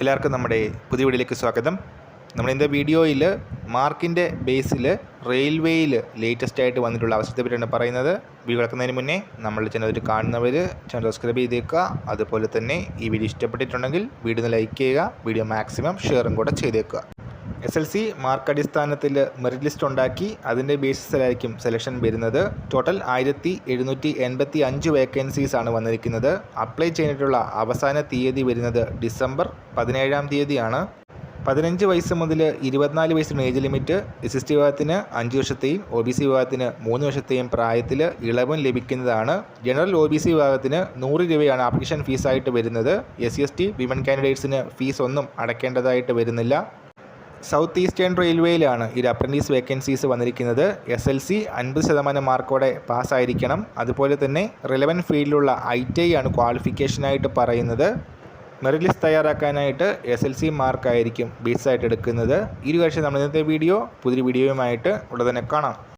എല്ലാവർക്കും നമ്മുടെ പുതിയ വീഡിയോയിലേക്ക് സ്വാഗതം. നമ്മൾ ഇന്നത്തെ വീഡിയോയിൽ മാർക്കിന്റെ ബേസിൽ റെയിൽവേയിൽ ലേറ്റസ്റ്റ് ആയിട്ട് വന്നിട്ടുള്ള അവസരത്തെ പറ്റിയാണ് പറയുന്നത്. വീഡിയോ കിടക്കുന്നതിന് മുന്നേ നമ്മൾ ചാനൽ കാണുന്നവർ ചാനൽ സബ്സ്ക്രൈബ് ചെയ്തേക്കുക. അതുപോലെ തന്നെ ഈ വീഡിയോ ഇഷ്ടപ്പെട്ടിട്ടുണ്ടെങ്കിൽ വീഡിയോ ലൈക്ക് ചെയ്യുക. വീഡിയോ മാക്സിമം ഷെയറും കൂടെ ചെയ്തേക്കുക. എസ് എൽ സി മാർക്ക് അടിസ്ഥാനത്തിൽ മെറിറ്റ് ലിസ്റ്റ് ഉണ്ടാക്കി അതിന്റെ ബേസിസിലായിരിക്കും സെലക്ഷൻ വരുന്നത്. ടോട്ടൽ ആയിരത്തി എഴുന്നൂറ്റി എൺപത്തി അഞ്ച് വേക്കൻസീസ് ആണ് വന്നിരിക്കുന്നത്. അപ്ലൈ ചെയ്തിട്ടുള്ള അവസാന തീയതി വരുന്നത് ഡിസംബർ പതിനേഴാം തീയതിയാണ്. പതിനഞ്ച് വയസ്സ് മുതൽ ഇരുപത്തിനാല് വയസ്സിന് age limit S S T വിഭാഗത്തിന് അഞ്ച് വർഷത്തെയും ഒ ബി സി വിഭാഗത്തിന് മൂന്ന് വർഷത്തെയും പ്രായത്തിൽ ഇളവും ലഭിക്കുന്നതാണ്. ജനറൽ ഒ ബി സി വിഭാഗത്തിന് നൂറ് രൂപയാണ് ആപ്ലിക്കേഷൻ ഫീസായിട്ട് വരുന്നത്. S C S T women കാൻഡിഡേറ്റ്സിന് fees ഒന്നും അടയ്ക്കേണ്ടതായിട്ട് വരുന്നില്ല. സൗത്ത് ഈസ്റ്റേൺ റെയിൽവേയിലാണ് ഈ അപ്രന്റീസ് വേക്കൻസീസ് വന്നിരിക്കുന്നത്. എസ് എൽ സി അൻപത് ശതമാനം മാർക്കോടെ പാസ്സായിരിക്കണം. അതുപോലെ തന്നെ റിലവന്റ് ഫീൽഡിലുള്ള ഐ ടി ഐ ആണ് ക്വാളിഫിക്കേഷനായിട്ട് പറയുന്നത്. മെറിറ്റ് ലിസ്റ്റ് തയ്യാറാക്കാനായിട്ട് എസ് എൽ സി മാർക്കായിരിക്കും ബേസായിട്ട് എടുക്കുന്നത്. ഈ ഒരു നമ്മൾ ഇന്നത്തെ വീഡിയോ പുതിയ വീഡിയോയുമായിട്ട് ഉടനെ കാണാം.